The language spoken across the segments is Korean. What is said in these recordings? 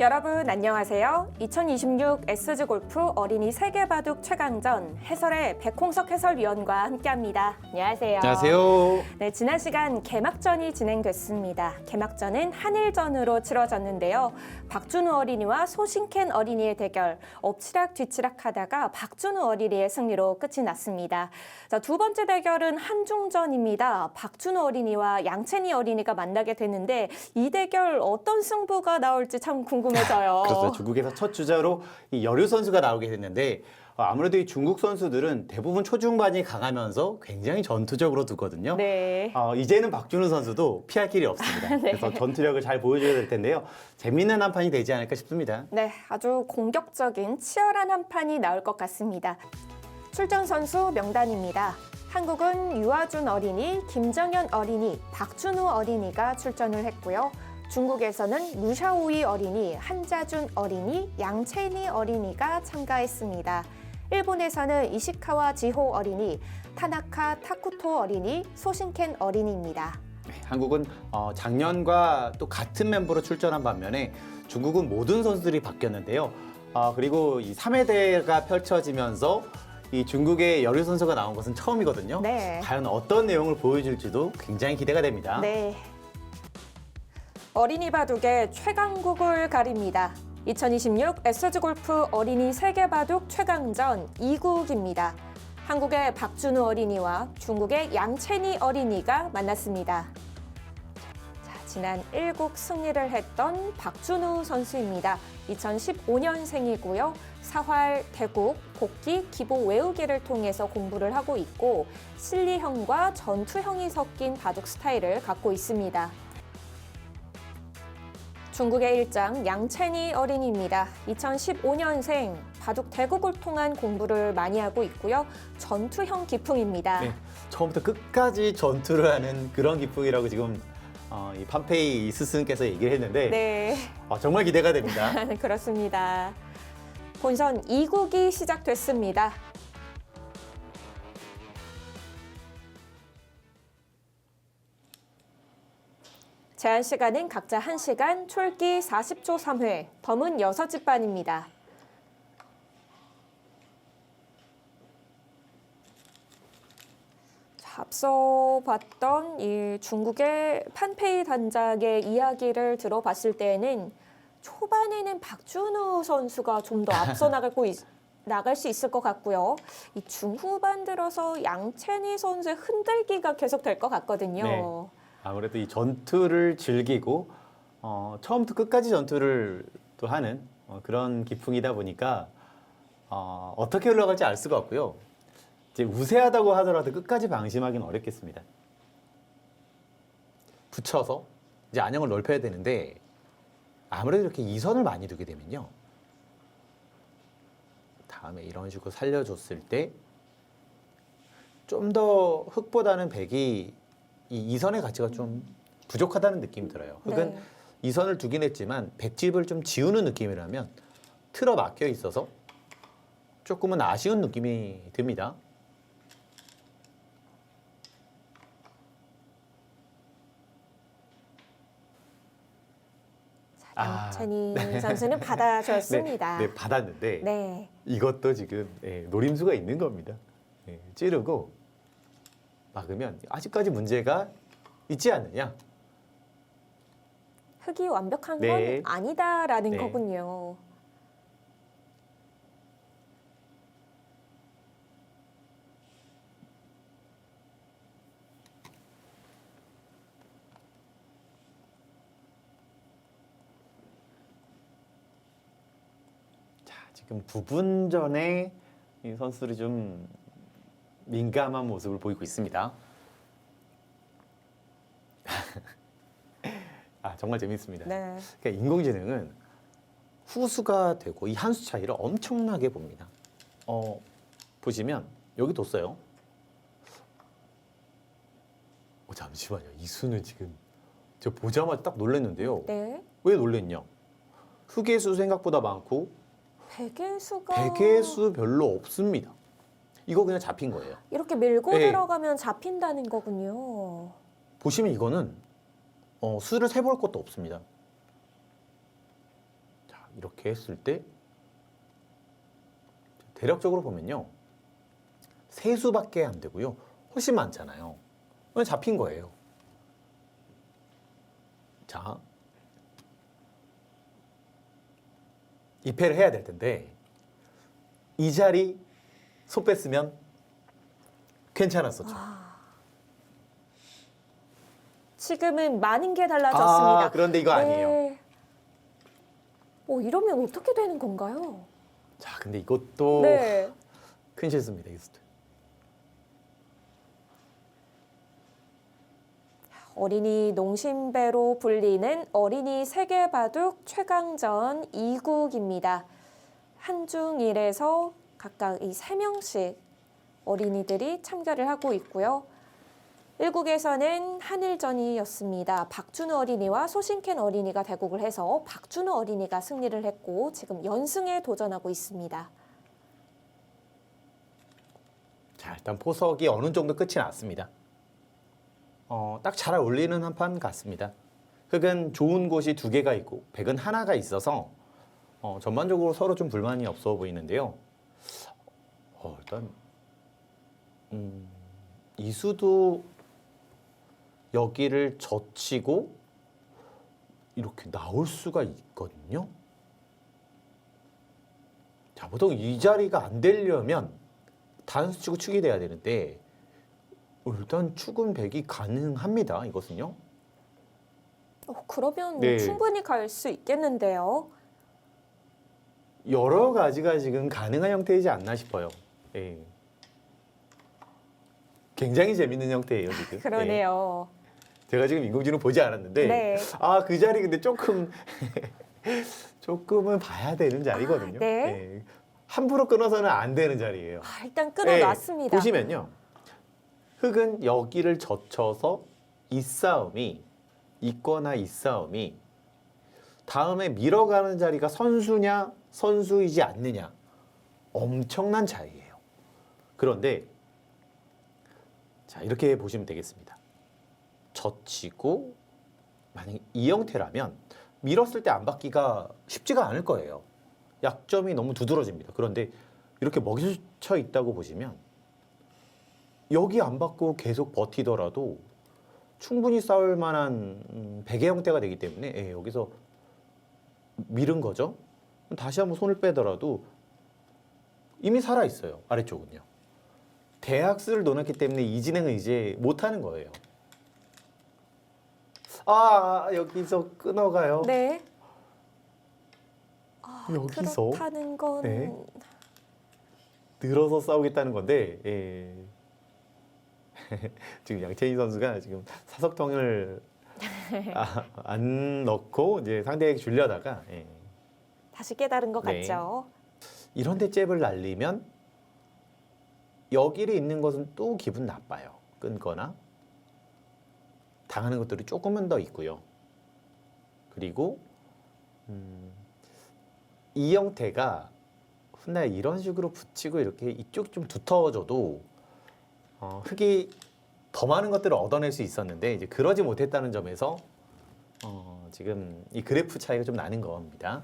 여러분 안녕하세요. 2026 SG 골프 어린이 세계 바둑 최강전 해설의 백홍석 해설위원과 함께합니다. 안녕하세요. 안녕하세요. 네, 지난 시간 개막전이 진행됐습니다. 개막전은 한일전으로 치러졌는데요. 박준우 어린이와 소신캔 어린이의 대결, 엎치락 뒤치락 하다가 박준우 어린이의 승리로 끝이 났습니다. 자, 두 번째 대결은 한중전입니다. 박준우 어린이와 양채니 어린이가 만나게 됐는데 이 대결 어떤 승부가 나올지 참 궁금 해져요. 그렇죠. 중국에서 첫 주자로 이 여류 선수가 나오게 됐는데 어, 아무래도 이 중국 선수들은 대부분 초중반이 강하면서 굉장히 전투적으로 두거든요. 네. 어, 이제는 박준우 선수도 피할 길이 없습니다. 그래서 전투력을 잘 보여줘야 될 텐데요. 재밌는 한 판이 되지 않을까 싶습니다. 네, 아주 공격적인 치열한 한 판이 나올 것 같습니다. 출전 선수 명단입니다. 한국은 유아준 어린이, 김정현 어린이, 박준우 어린이가 출전을 했고요. 중국에서는 루샤오이 어린이, 한자준 어린이, 양채니 어린이가 참가했습니다. 일본에서는 이시카와 지호 어린이, 타나카 타쿠토 어린이, 소신켄 어린이입니다. 네, 한국은 어, 작년과 또 같은 멤버로 출전한 반면에 중국은 모든 선수들이 바뀌었는데요. 아, 그리고 이 3회 대회가 펼쳐지면서 이 중국의 여류 선수가 나온 것은 처음이거든요. 네. 과연 어떤 내용을 보여줄지도 굉장히 기대가 됩니다. 네. 어린이 바둑의 최강국을 가립니다. 2026 SG 골프 어린이 세계 바둑 최강전 2국입니다. 한국의 박준우 어린이와 중국의 양채니 어린이가 만났습니다. 자, 지난 1국 승리를 했던 박준우 선수입니다. 2015년생이고요. 사활, 대국, 복귀, 기보 외우기를 통해서 공부를 하고 있고 실리형과 전투형이 섞인 바둑 스타일을 갖고 있습니다. 중국의 일장 양채니 어린이입니다. 2015년생 바둑 대국을 통한 공부를 많이 하고 있고요. 전투형 기풍입니다. 네, 처음부터 끝까지 전투를 하는 그런 기풍이라고 지금 어, 이 판페이 스승께서 얘기를 했는데 네, 어, 정말 기대가 됩니다. 그렇습니다. 본선 2국이 시작됐습니다. 제한 시간은 각자 1시간, 촐기 40초 3회, 범은 6집 반입니다. 자, 앞서 봤던 이 중국의 판페이 단장의 이야기를 들어봤을 때에는 초반에는 박준우 선수가 좀 더 앞서 나가고 있- 나갈 수 있을 것 같고요. 이 중후반 들어서 양채니 선수의 흔들기가 계속 될 것 같거든요. 네. 아무래도 이 전투를 즐기고 어, 처음부터 끝까지 전투를 또 하는 어, 그런 기풍이다 보니까 어, 어떻게 흘러갈지 알 수가 없고요. 이제 우세하다고 하더라도 끝까지 방심하기는 어렵겠습니다. 붙여서 이제 안형을 넓혀야 되는데 아무래도 이렇게 이선을 많이 두게 되면요. 다음에 이런 식으로 살려줬을 때 좀더 흙보다는 백이 이 이선의 가치가 좀 부족하다는 느낌이 들어요. 흙은 네. 이선을 두긴 했지만 백집을 좀 지우는 느낌이라면 틀어 막혀 있어서 조금은 아쉬운 느낌이 듭니다. 아, 양채니 선수는 받아줬습니다. 네, 네, 받았는데 네. 이것도 지금 예, 노림수가 있는 겁니다. 예, 찌르고 막으면 아직까지 문제가 있지 않느냐. 흙이 완벽한 네. 건 아니다라는 네. 거군요. 자, 지금 부분 전에 이 선수들이 좀 민감한 모습을 보이고 있습니다. 아, 정말 재밌습니다. 네. 그러니까 인공지능은 후수가 되고 이 한 수 차이를 엄청나게 봅니다. 어, 보시면 여기 뒀어요. 어, 잠시만요. 이 수는 지금 저 보자마자 딱 놀랐는데요. 네. 왜 놀랬냐? 흑의 수 생각보다 많고 베개 수가 백의 수 별로 없습니다. 이거 그냥 잡힌 거예요. 이렇게 밀고 네. 들어가면 잡힌다는 거군요. 보시면 이거는 어, 수를 세볼 것도 없습니다. 이렇게 했을 때 대략적으로 보면요. 세 수밖에 안 되고요. 훨씬 많잖아요. 그냥 잡힌 거예요. 자, 입회를 해야 될 텐데 이 자리 소 뺐으면 괜찮았었죠. 지금은 많은 게 달라졌습니다. 아, 그런데 이거 아니에요. 네. 오, 이러면 어떻게 되는 건가요? 자, 근데 이것도 네. 큰 실수입니다. 이것도. 어린이 농심배로 불리는 어린이 세계 바둑 최강전 2국입니다. 한중일에서 각각 이 3명씩 어린이들이 참가를 하고 있고요. 1국에서는 한일전이었습니다. 박준우 어린이와 소신캔 어린이가 대국을 해서 박준우 어린이가 승리를 했고 지금 연승에 도전하고 있습니다. 자, 일단 포석이 어느 정도 끝이 났습니다. 어, 딱 잘 어울리는 한 판 같습니다. 흑은 좋은 곳이 두 개가 있고 백은 하나가 있어서 어, 전반적으로 서로 좀 불만이 없어 보이는데요. 어, 일단 음, 이수도 여기를 젖히고 이렇게 나올 수가 있거든요. 자, 보통 이 자리가 안 되려면 단수 치고 축이 돼야 되는데 어, 일단 축은 백이 가능합니다. 이것은요. 어, 그러면 네. 충분히 갈 수 있겠는데요. 여러 가지가 지금 가능한 형태이지 않나 싶어요. 예. 굉장히 재밌는 형태예요 지금. 그러네요. 예. 제가 지금 인공지능 보지 않았는데 네. 아 그 자리 근데 조금 조금은 봐야 되는 자리거든요. 아, 네. 예. 함부로 끊어서는 안 되는 자리예요. 아, 일단 끊어놨습니다. 예, 보시면요. 흑은 여기를 젖혀서 이 싸움이 있거나 이 싸움이 다음에 밀어가는 자리가 선수냐 선수이지 않느냐 엄청난 차이예요. 그런데 자 이렇게 보시면 되겠습니다. 젖히고 만약 이 형태라면 밀었을 때 안 받기가 쉽지가 않을 거예요. 약점이 너무 두드러집니다. 그런데 이렇게 먹이쳐 있다고 보시면 여기 안 받고 계속 버티더라도 충분히 싸울 만한 음, 베개 형태가 되기 때문에 예, 여기서 밀은 거죠. 다시 한번 손을 빼더라도 이미 살아 있어요. 아래쪽은요. 대학수를 넣어놨기 때문에 이 진행은 이제 못 하는 거예요. 아 여기서 끊어가요. 네. 아, 여기서? 그렇다는 건 네. 늘어서 싸우겠다는 건데 예. 지금 양채희 선수가 지금 사석통을 아, 안 넣고 이제 상대에게 주려다가 예. 다시 깨달은 것 네. 같죠. 이런데 잽을 날리면 여기를 있는 것은 또 기분 나빠요. 끊거나 당하는 것들이 조금은 더 있고요. 그리고 음, 이 형태가 훗날 이런 식으로 붙이고 이렇게 이쪽 좀 두터워져도 어, 흙이 더 많은 것들을 얻어낼 수 있었는데 이제 그러지 못했다는 점에서 어, 지금 이 그래프 차이가 좀 나는 겁니다.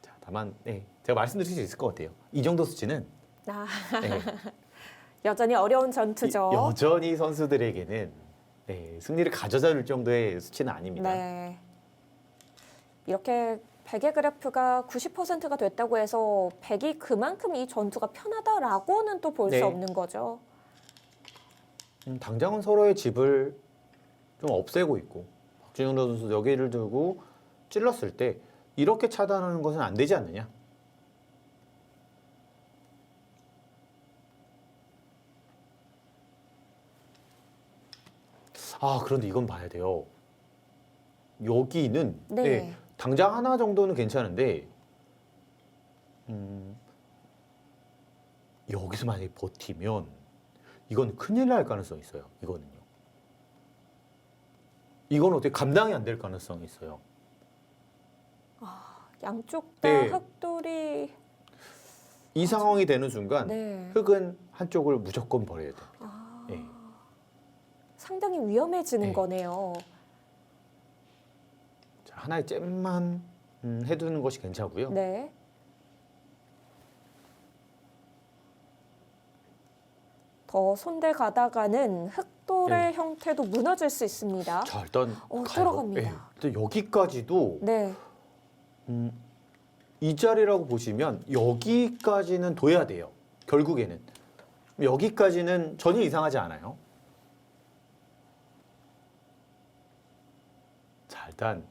자, 다만 네, 제가 말씀드릴 수 있을 것 같아요. 이 정도 수치는 아, 네, 여전히 어려운 이- 전투죠. 여전히 선수들에게는 네, 승리를 가져다 줄 정도의 수치는 아닙니다. 네. 이렇게 베개 그래프가 90%가 됐다고 해서 백이 그만큼 이 전투가 편하다라고는 또 볼 수 네. 없는 거죠. 음, 당장은 서로의 집을 좀 없애고 있고 박준영 선수 여기를 두고 찔렀을 때 이렇게 차단하는 것은 안 되지 않느냐? 아 그런데 이건 봐야 돼요. 여기는 네. 네, 당장 하나 정도는 괜찮은데 음, 여기서 만약에 버티면 이건 큰일 날 가능성이 있어요. 이거는요. 이건 어떻게 감당이 안 될 가능성이 있어요. 양쪽 다 네. 흑돌이 이 상황이 되는 순간 네. 흑은 한쪽을 무조건 버려야 돼요. 아, 예. 상당히 위험해지는 네. 거네요. 하나의 잼만 음, 해두는 것이 괜찮고요. 네. 더 손대 가다가는 흑돌의 형태도 무너질 수 있습니다. 자 일단 어, 가요. 들어갑니다. 예, 일단 여기까지도 네. 음, 이 자리라고 보시면 여기까지는 둬야 돼요. 결국에는 여기까지는 전혀 이상하지 않아요. 자 일단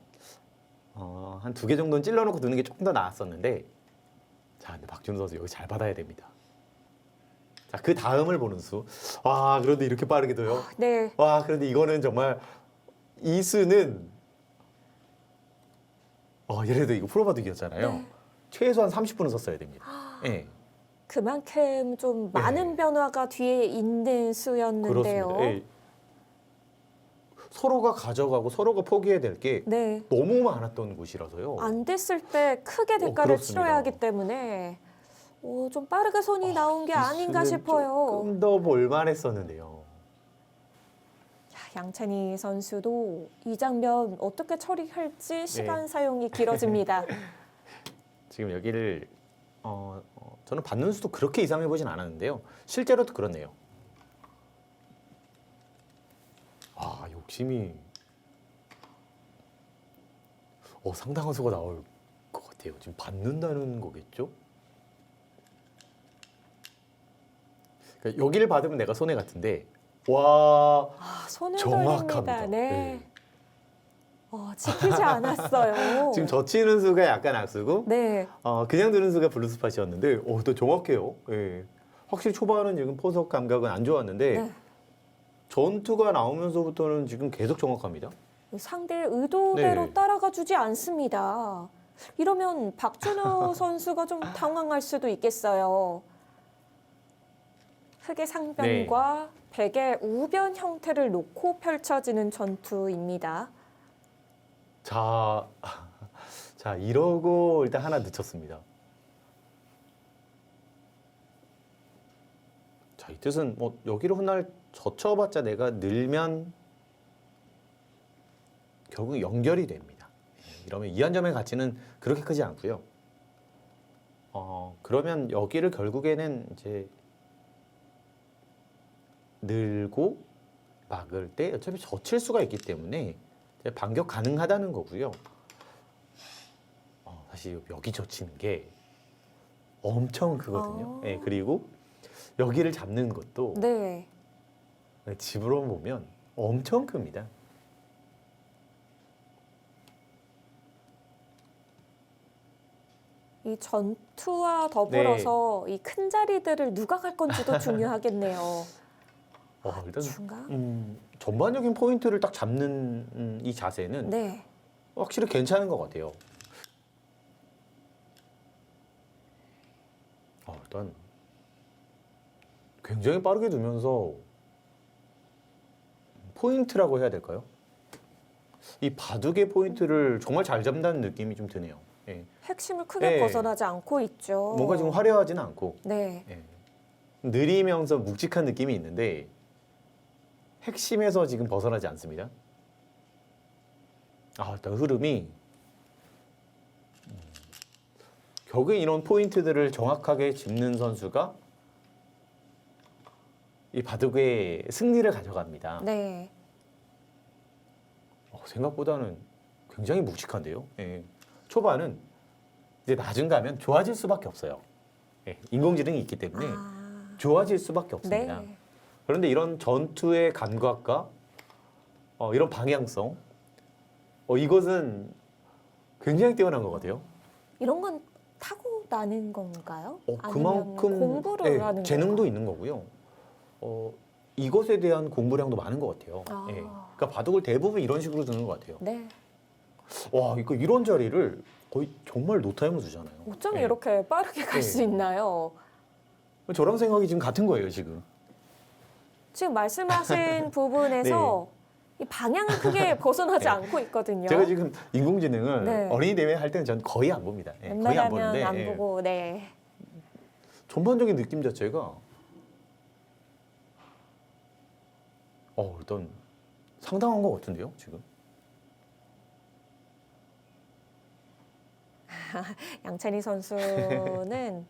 어, 한 두 개 정도는 찔러놓고 두는 게 조금 더 나았었는데 자 근데 박준호 선수 여기 잘 받아야 됩니다. 자 그 다음을 보는 수. 와 그런데 이렇게 빠르게 둬요. 네. 와 그런데 이거는 정말 이 수는 어 예를 들어 이거 프로바둑이었잖아요. 네. 최소한 30분은 썼어야 됩니다. 예. 그만큼 좀 많은 변화가 뒤에 있는 수였는데요. 그렇습니다. 예. 서로가 가져가고 서로가 포기해야 될 게 네. 너무 많았던 곳이라서요. 안 됐을 때 크게 대가를 어, 그렇습니다. 치러야 하기 때문에 오, 좀 빠르게 손이 나온 게이 아닌가 싶어요. 조금 더 볼만했었는데요. 야, 양찬희 선수도 이 장면 어떻게 네. 처리할지 시간 사용이 길어집니다. 지금 여기를 어, 어, 저는 받는 수도 그렇게 이상해 보진 않았는데요. 실제로도 그렇네요. 아 욕심이 어, 상당한 수가 나올 것 같아요. 지금 받는다는 거겠죠? 그러니까 여기를 받으면 내가 손해 같은데 와 아, 손을 정확합니다. 돌립니다. 네. 네. 어, 지키지 않았어요. 지금 젖히는 수가 약간 악수고 네. 어, 그냥 드는 수가 블루 스팟이었는데 어, 또 정확해요. 예. 확실히 초반은 지금 포석 감각은 안 좋았는데 네. 전투가 나오면서부터는 지금 계속 정확합니다. 상대의 의도대로 네. 따라가 주지 않습니다. 이러면 박준호 선수가 좀 당황할 수도 있겠어요. 흑의 상변과 네. 백의 우변 형태를 놓고 펼쳐지는 전투입니다. 자, 자 이러고 일단 하나 늦췄습니다. 자, 이 뜻은 뭐 여기로 훗날 젖혀봤자 내가 늘면 결국 연결이 됩니다. 예, 이러면 이한 점의 가치는 그렇게 크지 않고요. 어, 그러면 여기를 결국에는 이제 늘고 막을 때 어차피 젖힐 수가 있기 때문에 반격 가능하다는 거고요. 어, 사실 여기 젖히는 게 엄청 크거든요. 아. 예, 그리고 여기를 잡는 것도 네. 집으로 보면 엄청 큽니다. 이 전투와 더불어서 이큰 자리들을 누가 갈 건지도 중요하겠네요. 어, 일단 중간? 음, 전반적인 포인트를 딱 잡는 음, 이 자세는 네. 확실히 괜찮은 것 같아요. 어, 일단 굉장히 빠르게 두면서 포인트라고 해야 될까요? 이 바둑의 포인트를 정말 잘 잡는다는 느낌이 좀 드네요. 예. 핵심을 크게 네. 벗어나지 않고 있죠. 뭔가 지금 화려하지는 않고 네. 예. 느리면서 묵직한 느낌이 있는데 핵심에서 지금 벗어나지 않습니다. 아, 일단 흐름이 음, 결국에 이런 포인트들을 정확하게 짚는 선수가 이 바둑의 승리를 가져갑니다. 네. 어, 생각보다는 굉장히 묵직한데요. 예. 초반은 이제 낮은 가면 좋아질 수밖에 없어요. 예. 인공지능이 있기 때문에 아, 좋아질 수밖에 없습니다. 네. 그런데 이런 전투의 감각과 어, 이런 방향성, 어, 이것은 굉장히 뛰어난 것 같아요. 이런 건 타고 나는 건가요? 어, 아니면 그만큼 공부를 예, 하는 재능도? 있는 거고요. 어, 이것에 대한 공부량도 많은 것 같아요. 아. 예. 그러니까 바둑을 대부분 이런 식으로 두는 것 같아요. 네. 와, 이거 이런 자리를 거의 정말 노타임으로 두잖아요. 어쩜 예. 이렇게 빠르게 갈 네. 수 있나요? 저랑 생각이 지금 같은 거예요, 지금. 지금 말씀하신 부분에서 이 방향은 크게 벗어나지 네. 않고 있거든요. 제가 지금 인공지능을 네. 어린이 대회 할 때는 전 거의 안 봅니다. 예, 거의 안 웬만하면 보는데 안 예. 보고 네. 전반적인 느낌 자체가 어 일단 상당한 것 같은데요 지금 양찬희 선수는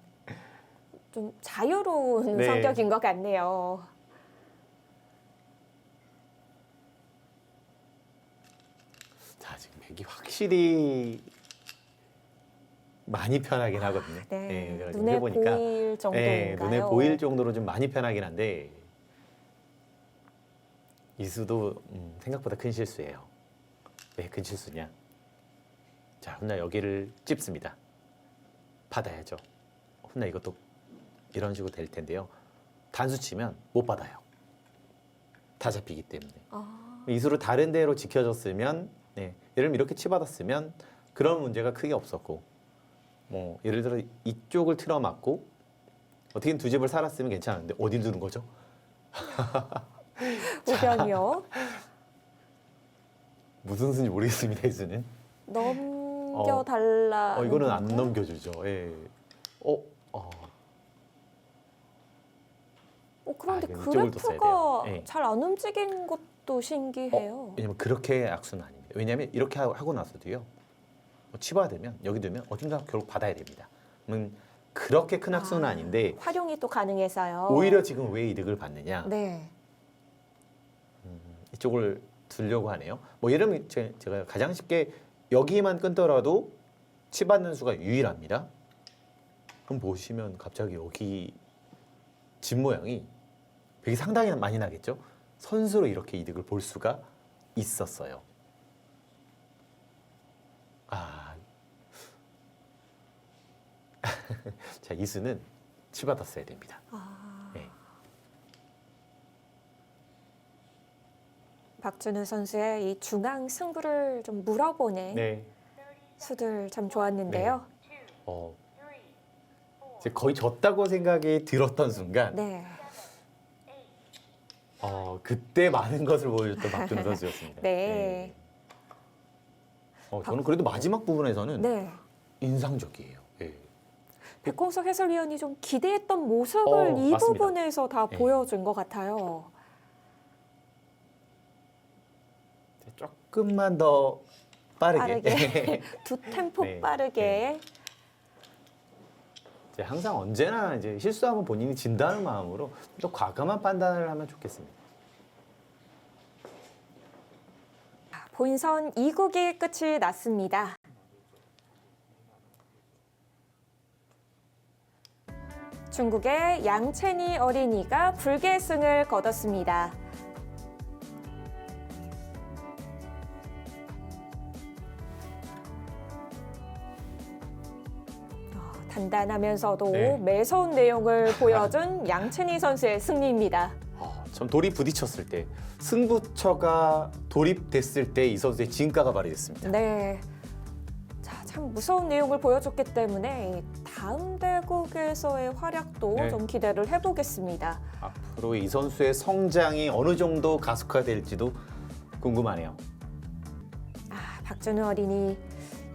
좀 자유로운 네. 성격인 것 같네요. 자, 지금 맥이 확실히 많이 편하긴 하거든요. 네, 예, 눈에 해보니까 보일 정도인가요? 예, 눈에 보일 정도로 좀 많이 편하긴 한데 이수도 음, 생각보다 큰 실수예요. 왜 큰 실수냐? 자, 혼나 여기를 찝습니다. 받아야죠. 혼나 이것도 이런 식으로 될 텐데요. 단수 치면 못 받아요. 다 잡히기 때문에. 아, 이수를 다른 데로 지켜줬으면, 네, 예를 들면 이렇게 치받았으면 그런 문제가 크게 없었고, 뭐 예를 들어 이쪽을 틀어막고 어떻게든 두 집을 살았으면 괜찮은데 어디 두는 거죠? 우변이요. 무슨 수인지 모르겠습니다. 이수는. 넘겨달라. 어, 이거는 안 넘겨주죠. 예. 어, 어, 어, 그런데 아, 이건 이쪽을. 그래프가 네. 잘안 움직인 것도 신기해요. 어, 왜냐면 그렇게 악수는 아닙니다. 왜냐하면 이렇게 하- 하고 나서도요. 뭐 치받으면 여기 두면 어딘가 결국 받아야 됩니다. 그러면 그렇게 큰 악수는 아. 아. 닌데 활용이 또 가능해서요. 오히려 지금 왜 이득을 받느냐? 네. 이쪽을 두려고 하네요. 뭐 예를 들면 제- 제가 가장 쉽게 여기만 끊더라도 치받는 수가 유일합니다. 그럼 보시면 갑자기 여기 집 모양이 되게 상당히 많이 나겠죠? 선수로 이렇게 이득을 볼 수가 있었어요. 아, 자 이수는 치받았어야 됩니다. 아, 네. 박준우 선수의 이 중앙 승부를 좀 물어보는 네. 수들 참 좋았는데요. 어, 이제 거의 졌다고 생각이 들었던 순간, 네. 어, 그때 많은 것을 보여줬던 박준호 선수였습니다. 네. 어, 저는 그래도 마지막 부분에서는 네. 인상적이에요. 예. 백홍석 해설위원이 좀 기대했던 모습을 어, 이 맞습니다. 부분에서 다 네. 보여준 것 같아요. 조금만 더 빠르게. 빠르게. 두 템포 네. 빠르게. 이제 항상 언제나 이제 실수하면 본인이 진다는 마음으로 또 과감한 판단을 하면 좋겠습니다. 본선 2국이 끝이 났습니다. 중국의 양채니 어린이가 불계승을 거뒀습니다. 어, 단단하면서도 네. 매서운 내용을 보여준 양채니 선수의 승리입니다. 어, 참 돌이 부딪혔을 때 승부처가 돌입됐을 때 이 선수의 진가가 발휘됐습니다. 네. 자, 참 무서운 내용을 보여줬기 때문에 다음 대국에서의 활약도 네. 좀 기대를 해보겠습니다. 앞으로 이 선수의 성장이 어느 정도 가속화될지도 궁금하네요. 아, 박준우 어린이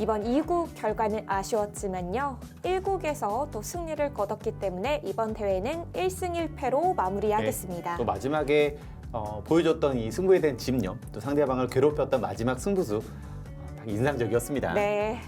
이번 2국 결과는 아쉬웠지만요. 1국에서 또 승리를 거뒀기 때문에 이번 대회는 1승 1패로 마무리하겠습니다. 또 마지막에 어, 보여줬던 이 승부에 대한 집념, 또 상대방을 괴롭혔던 마지막 승부수 어, 딱 인상적이었습니다. 네.